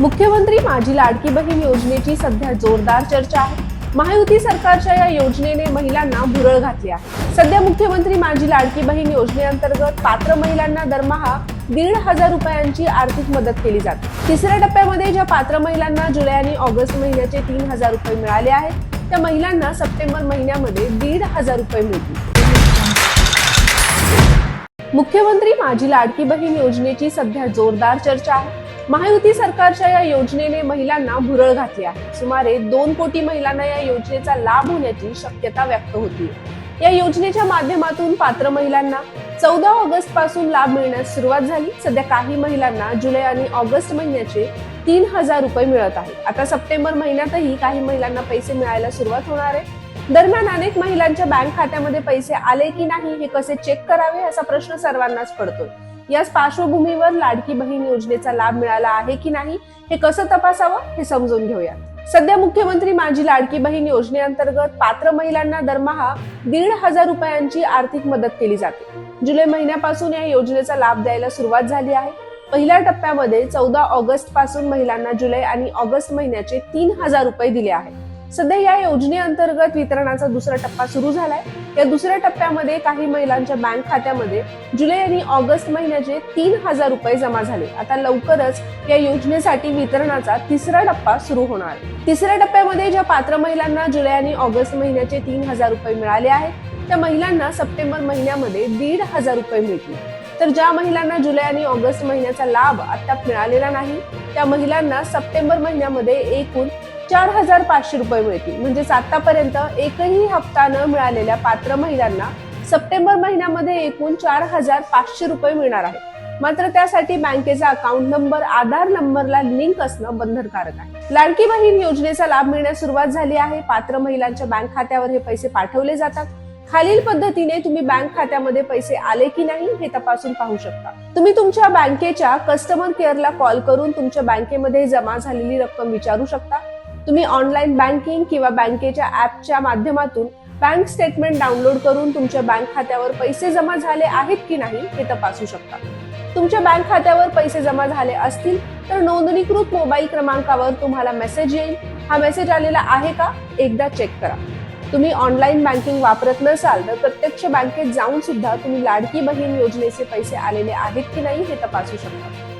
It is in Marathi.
मुख्यमंत्री माझी लाडकी बहीण योजनेची सध्या जोरदार चर्चा आहे. महायुती सरकारच्या या योजनेने महिलांना भुरळ घातली आहे. सध्या मुख्यमंत्री माझी लाडकी बहीण योजनेअंतर्गत पात्र महिलांना दरमहा दीड हजार रुपयांची आर्थिक मदत केली जाते. तिसऱ्या टप्प्यामध्ये ज्या पात्र महिलांना जुलै आणि ऑगस्ट महिन्याचे तीन हजार रुपये मिळाले आहेत त्या महिलांना सप्टेंबर महिन्यामध्ये दीड हजार रुपये मिळतील. मुख्यमंत्री माझी लाडकी बहीण योजनेची सध्या जोरदार चर्चा आहे. महायुती सरकारच्या या योजनेने महिलांना भुरळ घातली आहे. सुमारे दोन कोटी महिलांना या योजनेचा लाभ होण्याची शक्यता व्यक्त होती या योजनेच्या माध्यमातून पात्र महिलांना चौदा ऑगस्टपासून लाभ मिळण्यास सुरुवात झाली. सध्या काही महिलांना जुलै आणि ऑगस्ट महिन्याचे तीन हजार रुपये मिळत आहे आता सप्टेंबर महिन्यातही काही महिलांना पैसे मिळायला सुरुवात होणार आहे. दरम्यान अनेक महिलांच्या बँक खात्यामध्ये पैसे आले की नाही हे कसे चेक करावे असा प्रश्न सर्वांनाच पडतोय. याच पार्श्वभूमीवर लाडकी बहीण योजनेचा लाभ मिळाला आहे की नाही हे कसं तपासावं हे समजून घेऊया सध्या मुख्यमंत्री माझी लाडकी बहीण योजनेअंतर्गत पात्र महिलांना दरमहा दीड हजार रुपयांची आर्थिक मदत केली जाते. जुलै महिन्यापासून या योजनेचा लाभ द्यायला सुरुवात झाली आहे. पहिल्या टप्प्यामध्ये चौदा ऑगस्टपासून महिलांना जुलै आणि ऑगस्ट महिन्याचे तीन हजार रुपये दिले आहेत. सध्या या योजनेअंतर्गत वितरणाचा दुसरा टप्पा सुरू झालाय. या दुसऱ्या टप्प्यामध्ये काही महिलांच्या बँक खात्यामध्ये जुलै आणि ऑगस्ट महिन्याचे तीन हजार रुपये जमा झाले. आता लवकरच या योजनेसाठी वितरणाचा तिसरा टप्पा सुरू होणार. तिसऱ्या टप्प्यामध्ये ज्या पात्र महिलांना जुलै आणि ऑगस्ट महिन्याचे तीन हजार रुपये मिळाले आहेत त्या महिलांना सप्टेंबर महिन्यामध्ये दीड हजार रुपये मिळतील. तर ज्या महिलांना जुलै आणि ऑगस्ट महिन्याचा लाभ आता मिळालेला नाही त्या महिलांना सप्टेंबर महिन्यामध्ये एकूण चार हजार पाचशे रुपये मिळतील. म्हणजेच आतापर्यंत एकही हप्ता न मिळालेल्या पात्र महिलांना सप्टेंबर महिन्यामध्ये एकूण चार हजार पाचशे रुपये मिळणार आहे मात्र त्यासाठी बँकेचा अकाउंट नंबर आधार नंबरला लिंक असणं बंधनकारक आहे. लाडकी बहीण योजनेचा लाभ मिळण्यास सुरुवात झाली आहे. पात्र महिलांच्या बँक खात्यावर हे पैसे पाठवले जातात. खालील पद्धतीने तुम्ही बँक खात्यामध्ये पैसे आले की नाही हे तपासून पाहू शकता. तुम्ही तुमच्या बँकेच्या कस्टमर केअरला कॉल करून तुमच्या बँकेमध्ये जमा झालेली रक्कम विचारू शकता. तुम्ही ऑनलाईन बँकिंग किंवा बँकेच्या ऍपच्या माध्यमातून बँक स्टेटमेंट डाउनलोड करून तुमच्या बँक खात्यावर पैसे जमा झाले आहेत की नाही हे तपासू शकता. तुमच्या बँक खात्यावर पैसे जमा झाले असतील तर नोंदणीकृत मोबाईल क्रमांकावर तुम्हाला मेसेज येईल. हा मेसेज आलेला आहे का? एकदा चेक करा. तुम्ही ऑनलाईन बँकिंग वापरत नसाल तर प्रत्यक्ष बँकेत जाऊन सुद्धा तुम्ही लाडकी बहीण योजनेचे पैसे आलेले आहेत की नाही हे तपासू शकता.